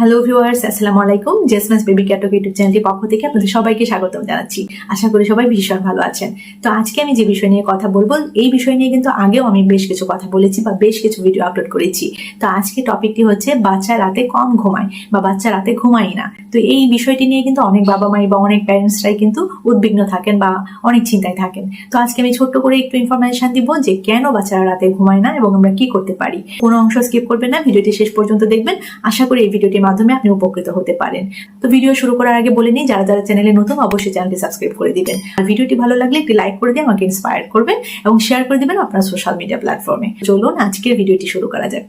Hello viewers আসসালামু আলাইকুম। জেসমাস baby ক্যাটক YouTube চ্যানেলটির পক্ষ থেকে আপনাদের সবাইকে স্বাগতম জানাচ্ছি। আশা করি সবাই ভীষণ ভালো আছেন। তো আজকে আমি যে বিষয় নিয়ে কথা বলব, এই বিষয় নিয়ে কিন্তু আগেও আমি বেশ কিছু কথা বলেছি বা বেশ কিছু ভিডিও আপলোড করেছি। তো আজকে টপিকটি হচ্ছে বাচ্চা রাতে কম ঘুমায় বা বাচ্চা রাতে ঘুমায় না। তো এই বিষয়টি নিয়ে কিন্তু অনেক বাবা মাই বা অনেক প্যারেন্টসরাই কিন্তু উদ্বিগ্ন থাকেন বা অনেক চিন্তায় থাকেন। তো আজকে আমি ছোট্ট করে একটু ইনফরমেশন দিব যে কেন বাচ্চারা রাতে ঘুমায় না এবং আমরা কি করতে পারি। কোনো অংশ স্কিপ করবেন না, ভিডিওটি শেষ পর্যন্ত দেখবেন। আশা করি এই ভিডিওটির মাধ্যমে আপনি উপকৃত হতে পারেন। তো ভিডিও শুরু করার আগে বলে নিই, যারা যারা চ্যানেলে নতুন, অবশ্যই চ্যানেলটি সাবস্ক্রাইব করে দিবেন। আর ভিডিওটি ভালো লাগলে একটি লাইক করে দিয়ে আমাকে ইন্সপায়ার করবেন এবং শেয়ার করে দিবেন আপনার সোশ্যাল মিডিয়া প্ল্যাটফর্মে চলুন, আজকের ভিডিওটি শুরু করা যাক।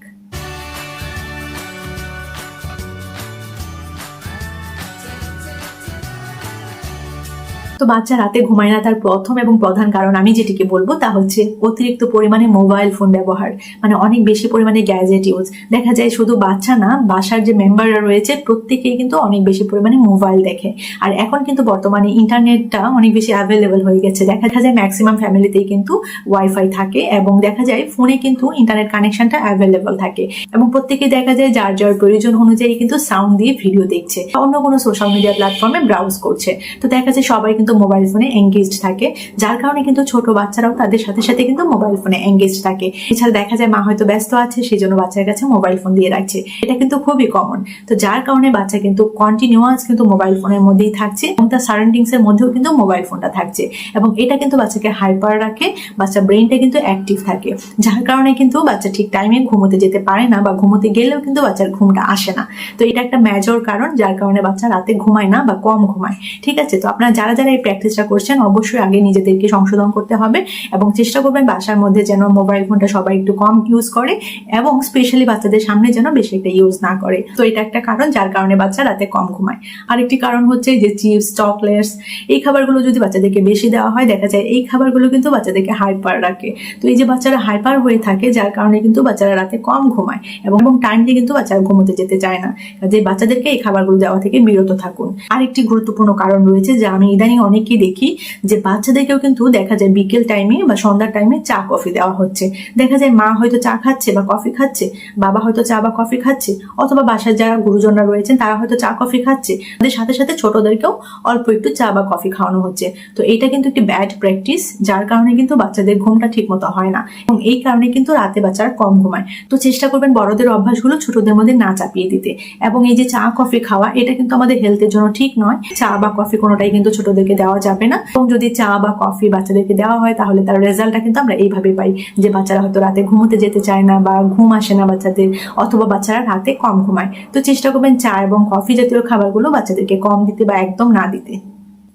তো বাচ্চা রাতে ঘুমায় না তার প্রথম এবং প্রধান কারণ আমি যেটিকে বলব তা হচ্ছে অতিরিক্ত পরিমাণে মোবাইল ফোন ব্যবহার। মানে অনেক বেশি পরিমাণে গ্যাজেট ইউজ দেখা যায় শুধু বাচ্চা না, বাসার যে মেম্বাররা রয়েছে, প্রত্যেকেই কিন্তু অনেক বেশি পরিমাণে মোবাইল দেখে। আর এখন কিন্তু বর্তমানে ইন্টারনেটটা অনেক বেশি অ্যাভেলেবল হয়ে গেছে। দেখা যায় ম্যাক্সিমাম ফ্যামিলিতেই কিন্তু ওয়াইফাই থাকে এবং দেখা যায় ফোনে কিন্তু ইন্টারনেট কানেকশনটা অ্যাভেলেবল থাকে। এবং প্রত্যেকে দেখা যায় যার যার প্রয়োজন অনুযায়ী কিন্তু সাউন্ড দিয়ে ভিডিও দেখছে। অন্য কোনো সোশ্যাল মিডিয়া প্ল্যাটফর্মে ব্রাউজ করছে। তো দেখা যায় সবাই কিন্তু মোবাইল ফোনে এঙ্গেজড থাকে। যার কারণে কিন্তু ছোট বাচ্চারাও তাদের সাথে সাথে কিন্তু মোবাইল ফোনে এঙ্গেজ থাকে। এছাড়া দেখা যায় মা হয়তো ব্যস্ত আছে সেই জন্য বাচ্চার কাছে মোবাইল ফোন দিয়ে রাখছে। এটা কিন্তু খুবই কমন তো যার কারণে বাচ্চা কিন্তু কন্টিনিউয়াস কিন্তু মোবাইল ফোনের মধ্যেই থাকছে এবং তার সারাউন্ডিংস এর মধ্যেও কিন্তু মোবাইল ফোনটা থাকছে। এবং এটা কিন্তু বাচ্চাকে হাইপার রাখে, বাচ্চার ব্রেনটা কিন্তু অ্যাক্টিভ থাকে। যার কারণে কিন্তু বাচ্চা ঠিক টাইমে ঘুমোতে যেতে পারে না বা ঘুমোতে গেলেও কিন্তু বাচ্চার ঘুমটা আসে না। তো এটা একটা মেজর কারণ, যার কারণে বাচ্চা রাতে ঘুমায় না বা কম ঘুমায়। ঠিক আছে? তো আপনারা যারা যারা এই প্র্যাকটিসটা করছেন, অবশ্যই আগে নিজেদেরকে সংশোধন করতে হবে এবং চেষ্টা করবেন বাসার মধ্যে যেন মোবাইল ফোনটা সবাই একটু কম ইউজ করে এবং স্পেশালি বাচ্চাদের সামনে যেন বেশি একটা ইউজ না করে। তো এটা একটা কারণ যার কারণে বাচ্চা রাতে কম ঘুমায়। আরেকটি কারণ হচ্ছে যে চিপস চকলেটস এই খাবারগুলো যদি বাচ্চাদেরকে বেশি দেওয়া হয়, দেখা যায় এই খাবারগুলো কিন্তু বাচ্চাদেরকে হাইপার রাখে। তো এই যে বাচ্চারা হাইপার হয়ে থাকে, যার কারণে কিন্তু বাচ্চারা রাতে কম ঘুমায় এবং টাইমলি কিন্তু বাচ্চারা ঘুমোতে যেতে চায় না। যে বাচ্চাদেরকে এই খাবারগুলো দেওয়া থেকে বিরত থাকুন। আরেকটি গুরুত্বপূর্ণ কারণ রয়েছে যে আমি ইদানিং অনেককেই দেখি যে বাচ্চাদেরকেও কিন্তু দেখা যায় বিকেল টাইমে বা সন্ধ্যার টাইমে চা কফি দেওয়া হচ্ছে। দেখা যায় মা হয়তো চা খাচ্ছে বা কফি খাচ্ছে, বাবা হয়তো চা বা কফি খাচ্ছে, অথবা বাসার যারা গুরুজনরা রয়েছেন তারা হয়তো চা কফি খাচ্ছে। তাদের সাথে সাথে ছোটদেরকেও অল্প একটু চা বা কফি খাওয়ানো হচ্ছে। তো এটা কিন্তু একটি ব্যাড প্র্যাকটিস যার কারণে কিন্তু বাচ্চাদের ঘুমটা ঠিক মতো হয় না এবং এই কারণে কিন্তু রাতে বাচ্চারা কম ঘুমায়। তো চেষ্টা করবেন বড়দের অভ্যাসগুলো ছোটদের মধ্যে না চাপিয়ে দিতে। এবং এই যে চা কফি খাওয়া, এটা কিন্তু আমাদের হেলথের জন্য ঠিক নয়। চা বা কফি কোনোটাই কিন্তু ছোটদেরকে দেওয়া যাবে না। এবং যদি চা বা কফি বাচ্চাদেরকে দেওয়া হয়, তাহলে তার রেজাল্টটা কিন্তু আমরা এইভাবে পাই যে বাচ্চারা হয়তো রাতে ঘুমোতে যেতে চায় না বা ঘুম আসে না বাচ্চাদের, অথবা বাচ্চারা রাতে কম ঘুমায়। তো চেষ্টা করবেন চা এবং কফি জাতীয় খাবারগুলো বাচ্চাদেরকে কম দিতে বা একদম না দিতে।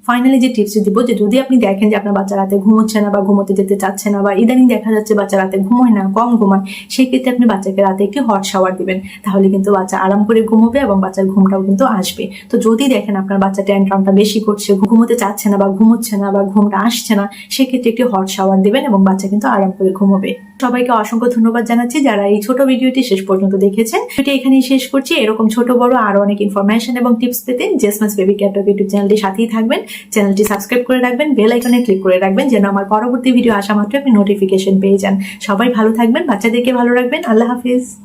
ফাইনালি যে টিপস দিব, যে যদি আপনি দেখেন যে আপনার বাচ্চা রাতে ঘুমোচ্ছে না বা ঘুমোতে যেতে চাচ্ছে না বা ইদানিং দেখা যাচ্ছে বাচ্চা রাতে ঘুমোয় না, কম ঘুমায় সেই ক্ষেত্রে আপনি বাচ্চাকে রাতে একটি হট শাওয়ার দিবেন। তাহলে কিন্তু বাচ্চা আরাম করে ঘুমোবে এবং বাচ্চার ঘুমটাও কিন্তু আসবে। তো যদি দেখেন আপনার বাচ্চা ট্যান্ট্রামটা বেশি করছে ঘুমোতে চাচ্ছে না বা ঘুমোচ্ছে না বা ঘুমটা আসছে না, সেক্ষেত্রে একটি হট শাওয়ার দিবেন এবং বাচ্চা কিন্তু আরাম করে ঘুমোবে। সবাইকে অসংখ্য ধন্যবাদ জানাচ্ছি যারা এই ছোট ভিডিওটি শেষ পর্যন্ত দেখেছেন। ভিডিওটি এখানেই শেষ করছি। এরকম ছোট বড় আরও অনেক ইনফরমেশন এবং টিপস পেতে জেসমাস বেবি ক্যাটক ইউটিউব চ্যানেলটি সাথেই থাকবেন। চ্যানেলটি সাবস্ক্রাইব করে রাখবেন, বেল আইকনে ক্লিক করে রাখবেন যেন আমার পরবর্তী ভিডিও আসা মাত্র আপনি নোটিফিকেশন পেয়ে যান। সবাই ভালো থাকবেন, বাচ্চাদেরকে ভালো রাখবেন। আল্লাহ হাফিজ।